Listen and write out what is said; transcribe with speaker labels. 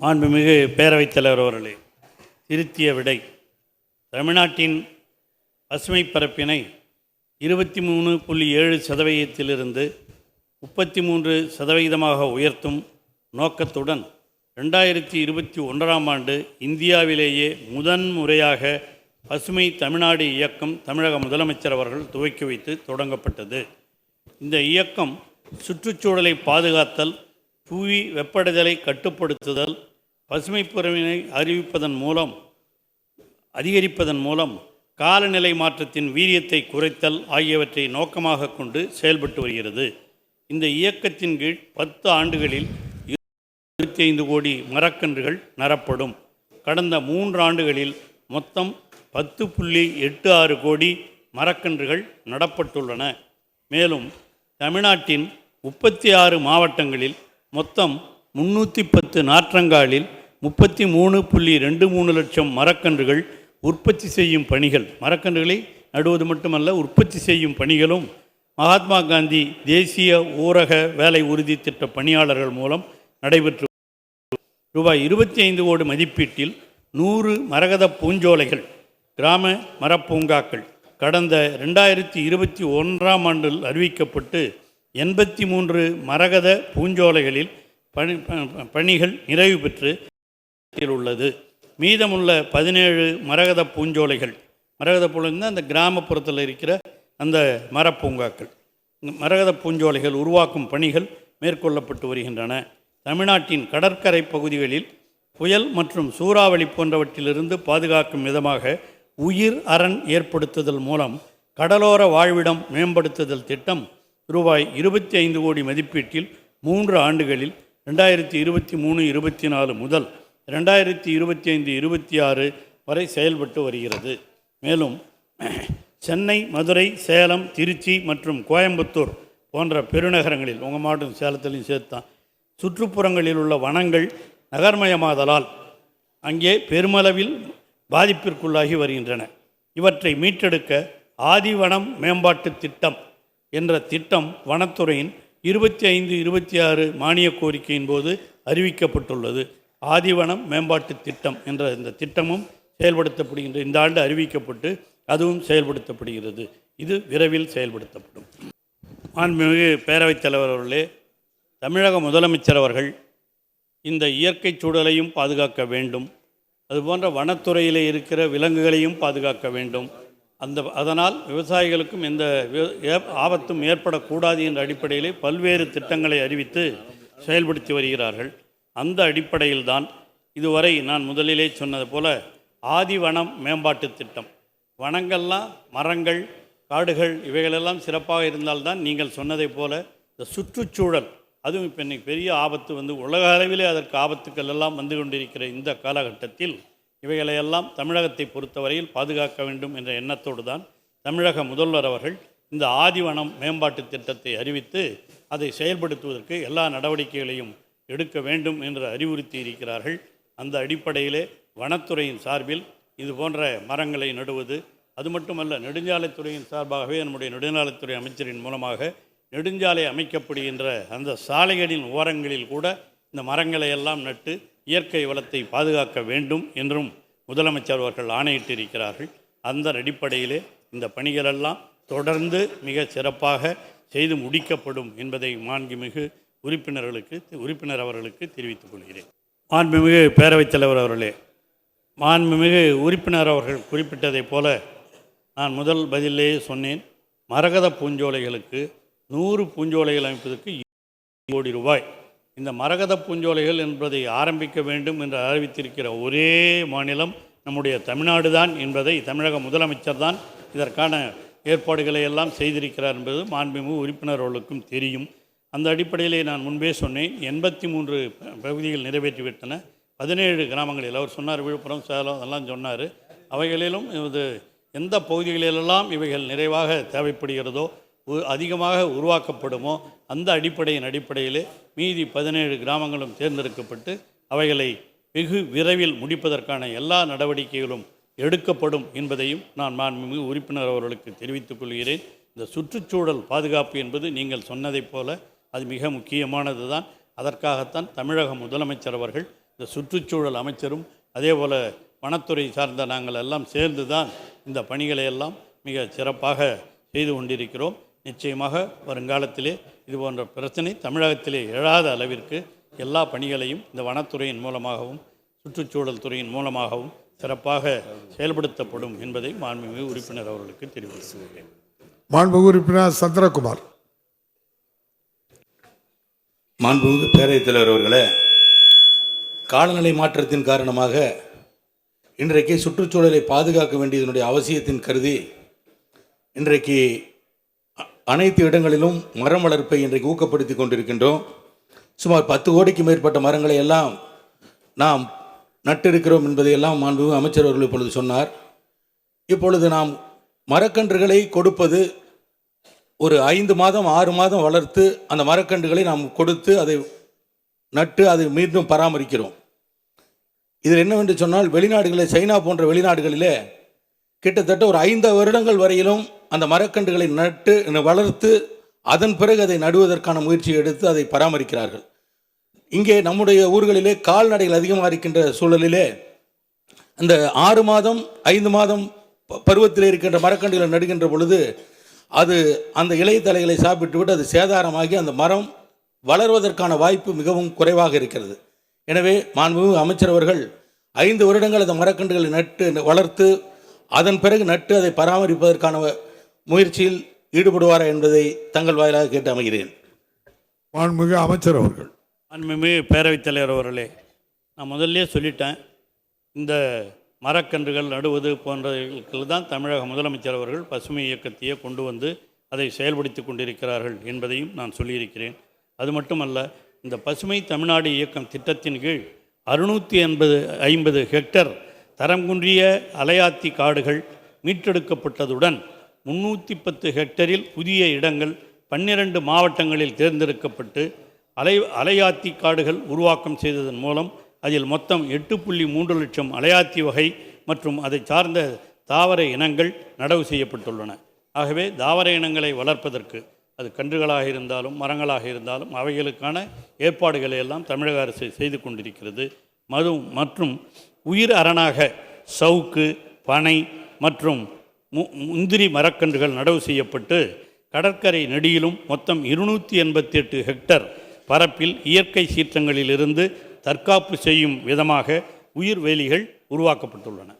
Speaker 1: மாண்புமிகு பேரவைத் தலைவர் அவர்களே திருத்திய விடை தமிழ்நாட்டின் பசுமை பரப்பினை இருபத்தி மூணு புள்ளி ஏழு சதவீதத்திலிருந்து முப்பத்தி மூன்று சதவீதமாக உயர்த்தும் நோக்கத்துடன் ரெண்டாயிரத்தி இருபத்தி ஒன்றாம் ஆண்டு இந்தியாவிலேயே முதன் முறையாக பசுமை தமிழ்நாடு இயக்கம் தமிழக முதலமைச்சர் அவர்கள் துவக்கி வைத்து தொடங்கப்பட்டது. இந்த இயக்கம் சுற்றுச்சூழலை பாதுகாத்தல் புவி வெப்படைதலை கட்டுப்படுத்துதல் பசுமை புறவினை அறிவிப்பதன் மூலம் அதிகரிப்பதன் மூலம் காலநிலை மாற்றத்தின் வீரியத்தை குறைத்தல் ஆகியவற்றை நோக்கமாக கொண்டு செயல்பட்டு வருகிறது. இந்த இயக்கத்தின் கீழ் பத்து ஆண்டுகளில் இருபத்தி ஐந்து கோடி மரக்கன்றுகள் நடப்படும் கடந்த மூன்று ஆண்டுகளில் மொத்தம் பத்து புள்ளி எட்டு ஆறு கோடி மரக்கன்றுகள் நடப்பட்டுள்ளன. மேலும் தமிழ்நாட்டின் முப்பத்தி ஆறு மாவட்டங்களில் மொத்தம் முன்னூற்றி பத்து நாற்றங்காலில் முப்பத்தி மூணு புள்ளி ரெண்டு மூணு லட்சம் மரக்கன்றுகள் உற்பத்தி செய்யும் பணிகள். மரக்கன்றுகளை நடுவது மட்டுமல்ல உற்பத்தி செய்யும் பணிகளும் மகாத்மா காந்தி தேசிய ஊரக வேலை உறுதி திட்ட பணியாளர்கள் மூலம் நடைபெற்று ரூபாய் இருபத்தி ஐந்து கோடி மதிப்பீட்டில் நூறு மரகத பூஞ்சோலைகள் கிராம மரப்பூங்காக்கள் கடந்த ரெண்டாயிரத்தி இருபத்தி ஒன்றாம் ஆண்டில் அறிவிக்கப்பட்டு எண்பத்தி மூன்று மரகத பூஞ்சோலைகளில் பணி ப- பணிகள் நிறைவு பெற்று உள்ளது. மீதமுள்ள பதினேழு மரகத பூஞ்சோலைகள் மரகத பூஞ்சோலை அந்த கிராமப்புறத்தில் இருக்கிற அந்த மரப்பூங்காக்கள். இந்த மரகத பூஞ்சோலைகள் உருவாக்கும் பணிகள் மேற்கொள்ளப்பட்டு வருகின்றன. தமிழ்நாட்டின் கடற்கரை பகுதிகளில் புயல் மற்றும் சூறாவளி போன்றவற்றிலிருந்து பாதுகாக்கும் விதமாக உயிர் அரண் ஏற்படுத்துதல் மூலம் கடலோர வாழ்விடம் மேம்படுத்துதல் திட்டம் ரூபாய் இருபத்தி ஐந்து கோடி மதிப்பீட்டில் மூன்று ஆண்டுகளில் ரெண்டாயிரத்தி இருபத்தி மூணு இருபத்தி நாலு முதல் ரெண்டாயிரத்தி இருபத்தி ஐந்து இருபத்தி ஆறு வரை செயல்பட்டு வருகிறது. மேலும் சென்னை மதுரை சேலம் திருச்சி மற்றும் கோயம்புத்தூர் போன்ற பெருநகரங்களில் உங்கள் மாவட்டம் சேலத்திலையும் சேர்த்தான் சுற்றுப்புறங்களில் உள்ள வனங்கள் நகர்மயமாதலால் அங்கே பெருமளவில் பாதிப்பிற்குள்ளாகி வருகின்றன. இவற்றை மீட்டெடுக்க ஆதிவனம் மேம்பாட்டு திட்டம் என்ற திட்டம் வனத்துறையின் இருபத்தி ஐந்து இருபத்தி ஆறு மானிய கோரிக்கையின் போது அறிவிக்கப்பட்டுள்ளது. ஆதிவனம் மேம்பாட்டு திட்டம் என்ற இந்த திட்டமும் செயல்படுத்தப்படுகின்ற இந்த ஆண்டு அறிவிக்கப்பட்டு அதுவும் செயல்படுத்தப்படுகிறது. இது விரைவில் செயல்படுத்தப்படும். மாண்புமிகு பேரவைத் தலைவர் அவர்களே தமிழக முதலமைச்சர் அவர்கள் இந்த இயற்கை சூழலையும் பாதுகாக்க வேண்டும். அதுபோன்ற வனத்துறையில் இருக்கிற விலங்குகளையும் பாதுகாக்க வேண்டும். அந்த அதனால் விவசாயிகளுக்கும் எந்த ஏ- ஆபத்தும் ஏற்படக்கூடாது என்ற அடிப்படையிலே பல்வேறு திட்டங்களை அறிவித்து செயல்படுத்தி வருகிறார்கள். அந்த அடிப்படையில்தான் இதுவரை நான் முதலிலே சொன்னது போல ஆதிவனம் மேம்பாட்டு திட்டம். வனங்கள்லாம் மரங்கள் காடுகள் இவைகளெல்லாம் சிறப்பாக இருந்தால்தான் நீங்கள் சொன்னதைப் போல இந்த சுற்றுச்சூழல் அதுவும் இப்போ இன்றைக்கி பெரிய ஆபத்து வந்து உலக அளவிலே அதற்கு ஆபத்துக்கள் எல்லாம் வந்து கொண்டிருக்கிற இந்த காலகட்டத்தில் இவைகளையெல்லாம் தமிழகத்தை பொறுத்தவரையில் பாதுகாக்க வேண்டும் என்ற எண்ணத்தோடு தான் தமிழக முதல்வர் அவர்கள் இந்த ஆதிவனம் மேம்பாட்டு திட்டத்தை அறிவித்து அதை செயல்படுத்துவதற்கு எல்லா நடவடிக்கைகளையும் எடுக்க வேண்டும் என்று அறிவுறுத்தி இருக்கிறார்கள் அந்த அடிப்படையிலே வனத்துறையின் சார்பில் இது போன்ற மரங்களை நடுவது அது மட்டுமல்ல நெடுஞ்சாலைத்துறையின் சார்பாகவே நம்முடைய நெடுஞ்சாலைத்துறை அமைச்சரின் மூலமாக நெடுஞ்சாலை அமைக்கப்படுகின்ற அந்த சாலைகளின் ஓரங்களில் கூட இந்த மரங்களை எல்லாம் நட்டு இயற்கை வளத்தை பாதுகாக்க வேண்டும் என்றும் முதலமைச்சர் அவர்கள் ஆணையிட்டிருக்கிறார்கள். அந்த அடிப்படையிலே இந்த பணிகளெல்லாம் தொடர்ந்து மிக சிறப்பாக செய்து முடிக்கப்படும் என்பதை மாண்புமிகு உறுப்பினர்களுக்கு உறுப்பினர் அவர்களுக்கு தெரிவித்துக் கொள்கிறேன். மாண்புமிகு பேரவைத் தலைவர் அவர்களே மாண்புமிகு உறுப்பினர் அவர்கள் குறிப்பிட்டதைப் போல நான் முதல் பதிலேயே சொன்னேன். மரகத பூஞ்சோலைகளுக்கு நூறு பூஞ்சோலைகள் அமைப்பதற்கு கோடி ரூபாய் இந்த மரகத பூஞ்சோலைகள் என்பதை ஆரம்பிக்க வேண்டும் என்று அறிவித்திருக்கிற ஒரே மாநிலம் நம்முடைய தமிழ்நாடு தான் என்பதை தமிழக முதலமைச்சர் தான் இதற்கான ஏற்பாடுகளை எல்லாம் செய்திருக்கிறார் என்பது மாண்புமிகு உறுப்பினர்களுக்கும் தெரியும். அந்த அடிப்படையிலே நான் முன்பே சொன்னேன் எண்பத்தி மூன்று பகுதிகள் நிறைவேற்றிவிட்டன. பதினேழு கிராமங்களில் அவர் சொன்னார் விழுப்புரம் சேலம் அதெல்லாம் சொன்னார். அவைகளிலும் இது எந்த பகுதிகளிலெல்லாம் இவைகள் நிறைவாக தேவைப்படுகிறதோ உ- அதிகமாக உருவாக்கப்படுமோ அந்த அடிப்படையின் அடிப்படையிலே மீதி பதினேழு கிராமங்களும் தேர்ந்தெடுக்கப்பட்டு அவைகளை வெகு விரைவில் முடிப்பதற்கான எல்லா நடவடிக்கைகளும் எடுக்கப்படும் என்பதையும் நான் மாண்புமிகு உறுப்பினர் அவர்களுக்கு தெரிவித்துக் கொள்கிறேன். இந்த சுற்றுச்சூழல் பாதுகாப்பு என்பது நீங்கள் சொன்னதைப் போல அது மிக முக்கியமானது தான். அதற்காகத்தான் தமிழக முதலமைச்சர் அவர்கள் இந்த சுற்றுச்சூழல் அமைச்சரும் அதே போல் வனத்துறை சார்ந்த நாங்கள் எல்லாம் சேர்ந்து தான் இந்த பணிகளை எல்லாம் மிக சிறப்பாக செய்து கொண்டிருக்கிறோம். நிச்சயமாக வருங்காலத்திலே இது போன்ற பிரச்சனை தமிழகத்திலே எழாத அளவிற்கு எல்லா பணிகளையும் இந்த வனத்துறையின் மூலமாகவும் சுற்றுச்சூழல் துறையின் மூலமாகவும் சிறப்பாக செயல்படுத்தப்படும் என்பதை மாண்புமிகு உறுப்பினர் அவர்களுக்கு தெரிவித்துள்ளேன்
Speaker 2: மாண்புமிகு உறுப்பினர் சந்திரகுமார்.
Speaker 3: மாண்புமிகு பேரவைத் தலைவர் அவர்களே காலநிலை மாற்றத்தின் காரணமாக இன்றைக்கு சுற்றுச்சூழலை பாதுகாக்க வேண்டியதனுடைய அவசியத்தின் கருதி இன்றைக்கு அனைத்து இடங்களிலும் மரம் வளர்ப்பை இன்றைக்கு ஊக்கப்படுத்தி கொண்டிருக்கின்றோம். சுமார் பத்து கோடிக்கு மேற்பட்ட மரங்களை எல்லாம் நாம் நட்டிருக்கிறோம் என்பதையெல்லாம் மாண்பு அமைச்சர் அவர்கள் இப்பொழுது சொன்னார். இப்பொழுது நாம் மரக்கன்றுகளை கொடுப்பது ஒரு ஐந்து மாதம் ஆறு மாதம் வளர்த்து அந்த மரக்கன்றுகளை நாம் கொடுத்து அதை நட்டு அதை மீண்டும் பராமரிக்கிறோம். இதில் என்னவென்று சொன்னால் வெளிநாடுகளில் சைனா போன்ற வெளிநாடுகளிலே கிட்டத்தட்ட ஒரு ஐந்து வருடங்கள் வரையிலும் அந்த மரக்கன்றுகளை நட்டு வளர்த்து அதன் பிறகு அதை நடுவதற்கான முயற்சி எடுத்து அதை பராமரிக்கிறார்கள். இங்கே நம்முடைய ஊர்களிலே கால்நடைகள் அதிகமாக இருக்கின்ற சூழலிலே அந்த ஆறு மாதம் ஐந்து மாதம் ப- பருவத்தில் இருக்கின்ற மரக்கன்றுகளை நடுகின்ற பொழுது அது அந்த இலை தலைகளை சாப்பிட்டுவிட்டு அது சேதாரமாகி அந்த மரம் வளர்வதற்கான வாய்ப்பு மிகவும் குறைவாக இருக்கிறது. எனவே மாண்புமிகு அமைச்சர் அவர்கள் ஐந்து வருடங்கள் அந்த மரக்கன்றுகளை நட்டு வளர்த்து அதன் பிறகு நட்டு அதை பராமரிப்பதற்கான முயற்சியில் ஈடுபடுவாரா என்பதை தங்கள் வாயிலாக கேட்டு அமைகிறேன்.
Speaker 2: மாண்புமிகு அமைச்சர் அவர்கள்.
Speaker 1: அன்புமிகு பேரவைத் தலைவர் அவர்களே நான் முதல்ல சொல்லிட்டேன் இந்த மரக்கன்றுகள் நடுவது போன்றவர்களுக்கு தான் தமிழக முதலமைச்சர் அவர்கள் பசுமை இயக்கத்தையே கொண்டு வந்து அதை செயல்படுத்தி கொண்டிருக்கிறார்கள் என்பதையும் நான் சொல்லியிருக்கிறேன். அது மட்டுமல்ல இந்த பசுமை தமிழ்நாடு இயக்கம் திட்டத்தின் கீழ் அறுநூற்றி எண்பது ஐம்பது ஹெக்டர் தரம் குன்றிய அலையாத்தி காடுகள் மீட்டெடுக்கப்பட்டதுடன் முன்னூற்றி பத்து ஹெக்டரில் புதிய இடங்கள் பன்னிரண்டு மாவட்டங்களில் தேர்ந்தெடுக்கப்பட்டு அலை அலையாத்தி காடுகள் உருவாக்கம் செய்ததன் மூலம் அதில் மொத்தம் எட்டு புள்ளி மூன்று லட்சம் அலையாத்தி வகை மற்றும் அதை சார்ந்த தாவர இனங்கள் நடவு செய்யப்பட்டுள்ளன. ஆகவே தாவர இனங்களை வளர்ப்பதற்கு அது கன்றுகளாக இருந்தாலும் மரங்களாக இருந்தாலும் அவைகளுக்கான ஏற்பாடுகளை எல்லாம் தமிழக அரசு செய்து கொண்டிருக்கிறது. மது மற்றும் உயிர் அரணாக சவுக்கு பனை மற்றும் மு- முந்திரி மரக்கன்றுகள் நடவு செய்யப்பட்டு கடற்கரை நெடியிலும் மொத்தம் இருநூற்றி எண்பத்தி எட்டு ஹெக்டர் பரப்பில் இயற்கை சீற்றங்களிலிருந்து தற்காப்பு செய்யும் விதமாக உயிர் வேலிகள் உருவாக்கப்பட்டுள்ளன.